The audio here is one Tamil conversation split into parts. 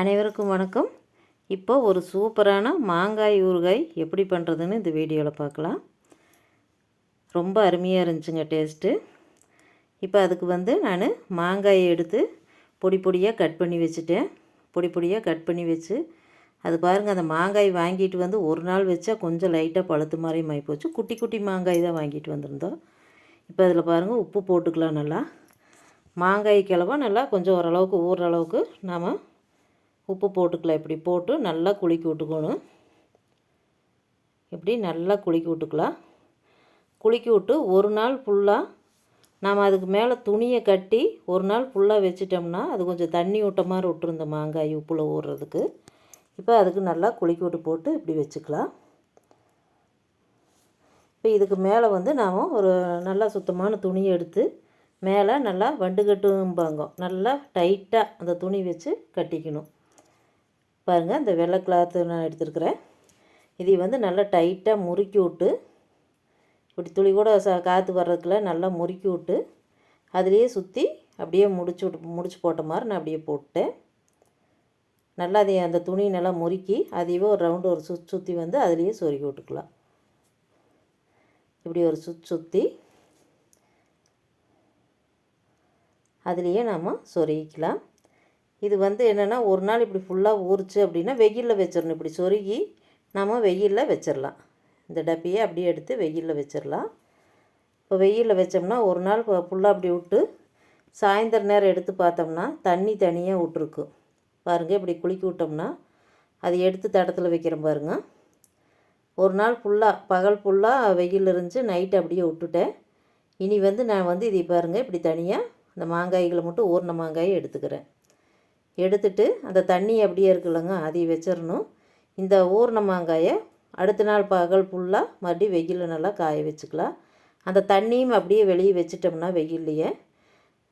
அனைவருக்கும் வணக்கம். இப்போ ஒரு சூப்பரான மாங்காய் ஊறுகாய் எப்படி பண்ணுறதுன்னு இந்த வீடியோவில் பார்க்கலாம். ரொம்ப அருமையாக இருந்துச்சுங்க டேஸ்ட்டு. இப்போ அதுக்கு வந்து நான் மாங்காயை எடுத்து பொடி பொடியாக கட் பண்ணி வச்சுட்டேன். பொடி பொடியாக கட் பண்ணி வச்சு அது பாருங்கள் அந்த மாங்காய் வாங்கிட்டு வந்து ஒரு நாள் வச்சா கொஞ்சம் லைட்டாக பழுத்து மாதிரி மாறி குட்டி குட்டி மாங்காய் தான் வாங்கிட்டு வந்திருந்தோம். இப்போ அதில் பாருங்கள் உப்பு போட்டுக்கலாம் நல்லா. மாங்காய் கிழவா நல்லா கொஞ்சம் ஓரளவுக்கு ஊறுற அளவுக்கு நாம் உப்பு போட்டுக்கலாம். இப்படி போட்டு நல்லா குலுக்கி விட்டுக்கணும். இப்படி நல்லா குலுக்கி விட்டுக்கலாம். குலுக்கி விட்டு ஒரு நாள் ஃபுல்லாக நாம் அதுக்கு மேலே துணியை கட்டி ஒரு நாள் ஃபுல்லாக வச்சிட்டோம்னா அது கொஞ்சம் தண்ணி விட்ட மாதிரி விட்டுருந்த மாங்காய் உப்பில் ஊறுறதுக்கு. இப்போ அதுக்கு நல்லா குலுக்கி விட்டு போட்டு இப்படி வச்சுக்கலாம். இப்போ இதுக்கு மேலே வந்து நாம் ஒரு நல்லா சுத்தமான துணியை எடுத்து மேலே நல்லா வண்டுகட்டும்பாங்க. நல்லா டைட்டாக அந்த துணி வச்சு கட்டிக்கணும். பாருங்கள் அந்த வெள்ளை கிளாத்து நான் எடுத்துருக்குறேன். இதை வந்து நல்லா டைட்டாக முறுக்கி விட்டு இப்படி துளி கூட ச காற்று வர்றதுக்குள்ள நல்லா முறுக்கி விட்டு அதுலேயே சுற்றி அப்படியே முடிச்சு விட்டு முடிச்சு போட்ட மாதிரி நான் அப்படியே போட்டேன். நல்லா அதை அந்த துணி நல்லா முறுக்கி அதையே ஒரு ரவுண்டு ஒரு சுற்றி சுற்றி வந்து அதுலேயே சொருகி விட்டுக்கலாம். இப்படி ஒரு சுற்றி சுற்றி அதுலேயே நாம் சொருகிக்கலாம். இது வந்து என்னென்னா ஒரு நாள் இப்படி ஃபுல்லாக ஊறிச்சு அப்படின்னா வெயிலில் வச்சிடணும் இப்படி சொருகி நாம் வெயிலில் வச்சிடலாம் இந்த டப்பியை அப்படியே எடுத்து வெயிலில் வச்சிடலாம் இப்போ வெயிலில் வச்சோம்னா ஒரு நாள் ஃபுல்லாக அப்படி விட்டு சாயந்தர நேரம் எடுத்து பார்த்தோம்னா தண்ணி தனியாக விட்ருக்கு பாருங்கள் இப்படி குளிக்க விட்டோம்னா அது எடுத்து தடத்தில் வைக்கிறேன் பாருங்கள் ஒரு நாள் ஃபுல்லாக பகல் ஃபுல்லாக வெயில் இருந்துச்சு நைட் அப்படியே விட்டுட்டேன். இனி வந்து நான் வந்து இதை பாருங்கள் இப்படி தனியாக இந்த மாங்காய்களை மட்டும் ஊறின மாங்காயை எடுத்துக்கிறேன். எடுத்துட்டு அந்த தண்ணி அப்படியே இருக்குல்லங்க அதை வச்சிடணும். இந்த ஊர்ன மாங்காயை அடுத்த நாள் பகல் ஃபுல்லாக மறுபடியும் வெயிலில் நல்லா காய வச்சுக்கலாம். அந்த தண்ணியும் அப்படியே வெளியே வச்சிட்டோம்னா வெயில்லையே.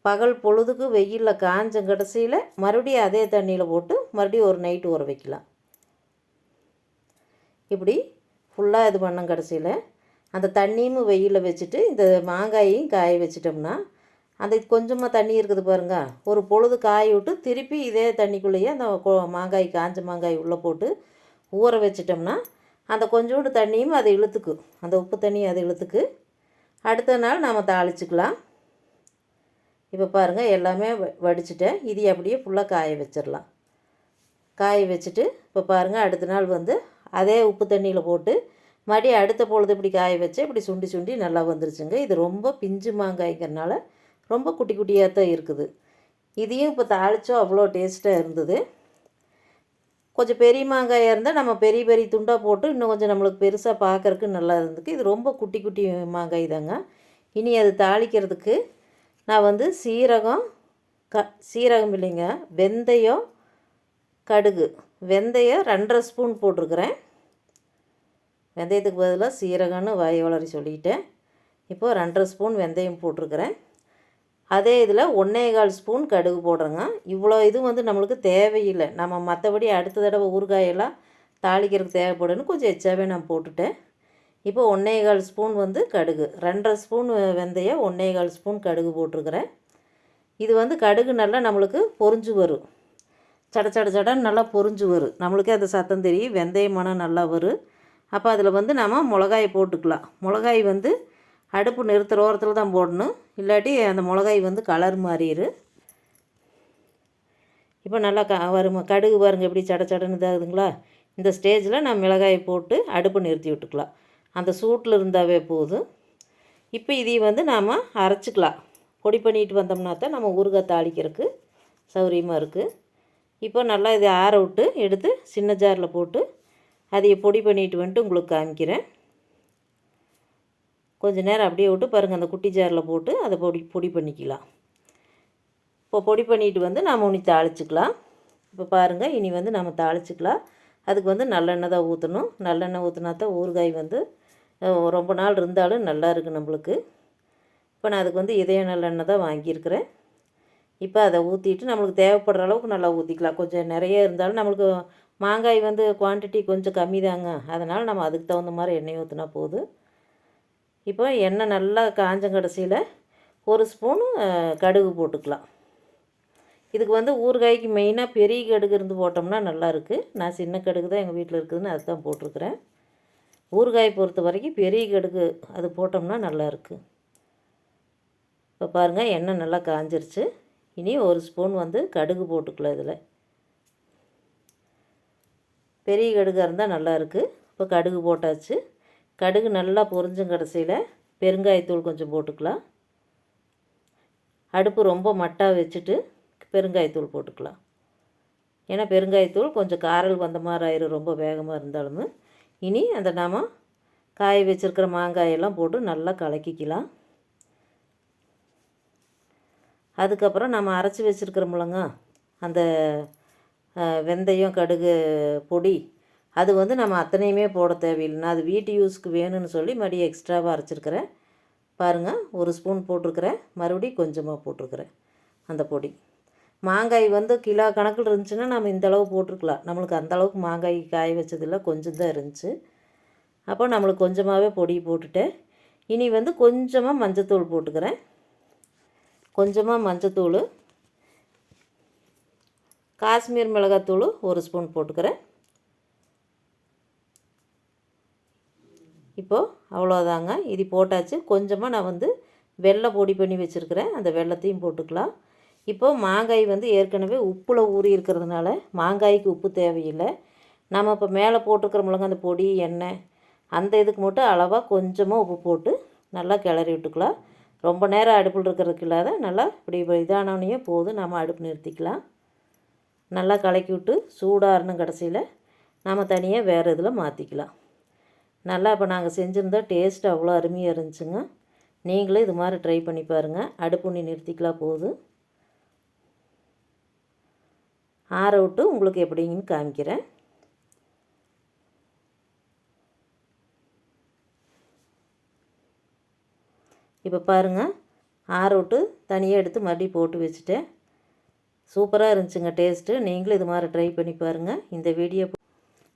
பகல் பொழுதுக்கு வெயிலில் காஞ்ச கடைசியில் மறுபடியும் அதே தண்ணியில் போட்டு மறுபடியும் ஒரு நைட்டு ஊற வைக்கலாம். இப்படி ஃபுல்லாக இது பண்ணோம் கடைசியில் அந்த தண்ணியும் வெயிலில் வச்சுட்டு இந்த மாங்காயையும் காய வச்சிட்டோம்னா அந்த கொஞ்சமாக தண்ணி இருக்குது பாருங்க. ஒரு பொழுது காய விட்டு திருப்பி இதே தண்ணிக்குள்ளேயே அந்த மாங்காய் காஞ்ச மாங்காய் உள்ளே போட்டு ஊற வச்சிட்டோம்னா அந்த கொஞ்சோண்டு தண்ணியும் அதை இழுத்துக்கு. அந்த உப்பு தண்ணியும் அதை இழுத்துக்கு. அடுத்த நாள் நாம் தாளிச்சிக்கலாம். இப்போ பாருங்கள் எல்லாமே வடிச்சிட்டேன். இது அப்படியே ஃபுல்லாக காய வச்சிடலாம் காய வச்சுட்டு இப்போ பாருங்கள் அடுத்த நாள் வந்து அதே உப்பு தண்ணியில் போட்டு மறுபடியும் அடுத்த பொழுது இப்படி காய வச்சு இப்படி சுண்டி சுண்டி நல்லா வந்துருச்சுங்க. இது ரொம்ப பிஞ்சு மாங்காய்ங்கிறனால ரொம்ப குட்டி குட்டியாக தான் இருக்குது. இதையும் இப்போ தாளித்தோம் அவ்வளோ டேஸ்ட்டாக இருந்தது. கொஞ்சம் பெரிய மாங்காயாக இருந்தால் நம்ம பெரிய பெரிய துண்டாக போட்டு இன்னும் கொஞ்சம் நம்மளுக்கு பெருசாக பார்க்குறக்கு நல்லா இருந்துக்கு இது ரொம்ப குட்டி குட்டி மாங்காய் தாங்க இனி அது தாளிக்கிறதுக்கு நான் வந்து சீரகம் க சீரகம் இல்லைங்க வெந்தயம் கடுகு. வெந்தயம் ரெண்டரை ஸ்பூன் போட்டிருக்கிறேன். வெந்தயத்துக்கு பதிலாக சீரகம்னு வாய் வளரி சொல்லிட்டேன். இப்போது ரெண்டரை ஸ்பூன் வெந்தயம் போட்டிருக்கிறேன். அதே இதில் ஒன்றே கால் ஸ்பூன் கடுகு போடுறேங்க. இவ்வளோ இது வந்து நம்மளுக்கு தேவையில்லை. நம்ம மற்றபடி அடுத்த தடவை ஊறுகாயெல்லாம் தாளிக்கிறதுக்கு தேவைப்படுன்னு கொஞ்சம் எச்சாவே நான் போட்டுட்டேன். இப்போ ஒன்றே கால் ஸ்பூன் வந்து கடுகு. ரெண்டரை ஸ்பூன் வெந்தயம் ஒன்றே கால் ஸ்பூன் கடுகு போட்டிருக்கிறேன். இது வந்து கடுகு நல்லா நம்மளுக்கு பொறிஞ்சு வரும். சட சட சடன்னு நல்லா பொறிஞ்சு வரும். நம்மளுக்கே அந்த சத்தம் தெரியும். வெந்தயம் மனம் நல்லா வரும். அப்போ அதில் வந்து நம்ம மிளகாய் போட்டுக்கலாம். மிளகாய் வந்து அடுப்பு நிறுத்துகிற ஓரத்தில் தான் போடணும். இல்லாட்டி அந்த மிளகாய் வந்து கலர் மாறிடு இப்போ நல்லா க வரும்? கடுகு பாருங்கள் எப்படி சட சடன்னு இதாகுதுங்களா? இந்த ஸ்டேஜில் நான் மிளகாயை போட்டு அடுப்பு நிறுத்தி விட்டுக்கலாம். அந்த சூட்டில் இருந்தாவே போதும். இப்போ இதை வந்து நாம் அரைச்சிக்கலாம். பொடி பண்ணிட்டு வந்தோம்னா தான் நம்ம ஊறுகாய் தாளிக்கிறதுக்கு சௌகரியமாக இருக்குது இப்போ நல்லா இதை ஆற விட்டு எடுத்து சின்ன ஜாரில் போட்டு அதை பொடி பண்ணிட்டு வந்துட்டு உங்களுக்கு காமிக்கிறேன். கொஞ்சம் நேரம் அப்படியே விட்டு பாருங்கள் அந்த குட்டி ஜாரில் போட்டு அதை பொடி பொடி பண்ணிக்கலாம். இப்போ பொடி பண்ணிட்டு வந்து நாம் உனி தாளிச்சிக்கலாம். இப்போ பாருங்கள் இனி வந்து நம்ம தாளிச்சிக்கலாம். அதுக்கு வந்து நல்லெண்ணெய் தான் ஊற்றணும் நல்லெண்ணெய் ஊற்றினா தான் ஊறுகாய் வந்து ரொம்ப நாள் இருந்தாலும் நல்லா இருக்குது நம்மளுக்கு. இப்போ நான் அதுக்கு வந்து இதய நல்லெண்ணெய் தான் வாங்கியிருக்கிறேன். இப்போ அதை ஊற்றிட்டு நம்மளுக்கு தேவைப்படுற அளவுக்கு நல்லா ஊற்றிக்கலாம் கொஞ்சம் நிறைய இருந்தாலும் நம்மளுக்கு மாங்காய் வந்து குவான்டிட்டி கொஞ்சம் கம்மி தாங்க. அதனால் நம்ம அதுக்கு தகுந்த மாதிரி எண்ணெய் ஊற்றினா போதும். இப்போ எண்ணெய் நல்லா காஞ்ச கடைசியில் ஒரு ஸ்பூனு கடுகு போட்டுக்கலாம். இதுக்கு வந்து ஊறுகாய்க்கு மெயினாக பெரிய கடுகு இருந்து போட்டோம்னா நல்லாயிருக்கு நான் சின்ன கடுகு தான் எங்கள் வீட்டில் இருக்குதுன்னு அதுதான் போட்டிருக்கிறேன். ஊறுகாய் பொறுத்த வரைக்கும் பெரிய கடுகு அது போட்டோம்னா நல்லா இருக்குது இப்போ பாருங்கள் எண்ணெய் நல்லா காஞ்சிருச்சு. இனி ஒரு ஸ்பூன் வந்து கடுகு போட்டுக்கலாம் இதில். பெரிய கடுகாக இருந்தால் நல்லாயிருக்கு இப்போ கடுகு போட்டாச்சு. கடுகு நல்லா பொரிஞ்சும் கடைசியில் பெருங்காயத்தூள் கொஞ்சம் போட்டுக்கலாம். அடுப்பு ரொம்ப மட்டாக வச்சுட்டு பெருங்காயத்தூள் போட்டுக்கலாம். ஏன்னா பெருங்காயத்தூள் கொஞ்சம் காரல் வந்த மாதிரி ஆயிரும் ரொம்ப வேகமாக இருந்தாலும். இனி அந்த நாம் காய வச்சுருக்கிற மாங்காயெல்லாம் போட்டு நல்லா கலக்கிக்கலாம். அதுக்கப்புறம் நம்ம அரைச்சி வச்சுருக்கிறோம்லங்க அந்த வெந்தயம் கடுகு பொடி அது வந்து நம்ம அத்தனையுமே போட தேவையில்லை நான் அது வீட்டு யூஸ்க்கு வேணும்னு சொல்லி மறுபடியும் எக்ஸ்ட்ராவாக அரைச்சிருக்கிறேன். பாருங்கள் ஒரு ஸ்பூன் போட்டிருக்கிறேன். மறுபடியும் கொஞ்சமாக போட்டிருக்கிறேன் அந்த பொடி. மாங்காய் வந்து கிலோ கணக்கில் இருந்துச்சுன்னா நம்ம இந்த அளவு போட்டிருக்கலாம். நம்மளுக்கு அந்தளவுக்கு மாங்காய் காய வச்சதில்ல கொஞ்சம் தான் இருந்துச்சு. அப்போ நம்மளுக்கு கொஞ்சமாகவே பொடி போட்டுட்டேன் இனி வந்து கொஞ்சமாக மஞ்சத்தூள் போட்டுக்கிறேன். கொஞ்சமாக மஞ்சத்தூள் காஷ்மீர் மிளகாத்தூள் ஒரு ஸ்பூன் போட்டுக்கிறேன். இப்போது அவ்வளோதாங்க இது போட்டாச்சு. கொஞ்சமாக நான் வந்து வெள்ளை பொடி பண்ணி வச்சுருக்கிறேன். அந்த வெள்ளத்தையும் போட்டுக்கலாம். இப்போது மாங்காய் வந்து ஏற்கனவே உப்பில் ஊறி இருக்கிறதுனால மாங்காய்க்கு உப்பு தேவையில்லை. நம்ம இப்போ மேலே போட்டிருக்கிறோம்லங்க அந்த பொடி எண்ணெய் அந்த இதுக்கு மட்டும் அளவாக கொஞ்சமாக உப்பு போட்டு நல்லா கிளறி விட்டுக்கலாம். ரொம்ப நேரம் அடுப்பில் இருக்கிறதுக்கு இல்லாத நல்லா இப்படி இதானோடனே போதும் நம்ம அடுப்பு நிறுத்திக்கலாம். நல்லா கலக்கி விட்டு சூடாகணும் கடைசியில். நாம் தனியாக வேறு இதில் மாற்றிக்கலாம் நல்லா இப்போ நாங்கள் செஞ்சுருந்தோம் டேஸ்ட் அவ்வளோ அருமையாக இருந்துச்சுங்க. நீங்களும் இது மாதிரி ட்ரை பண்ணி பாருங்கள் அடுப்பு நீ நிறுத்திக்கலாம் போதும் ஆற விட்டு உங்களுக்கு எப்படிங்கன்னு காமிக்கிறேன். இப்போ பாருங்கள் ஆற விட்டு தனியாக எடுத்து மறுபடியும் போட்டு வச்சுட்டேன். சூப்பராக இருந்துச்சுங்க டேஸ்ட்டு நீங்களும் இது மாதிரி ட்ரை பண்ணி பாருங்கள் இந்த வீடியோ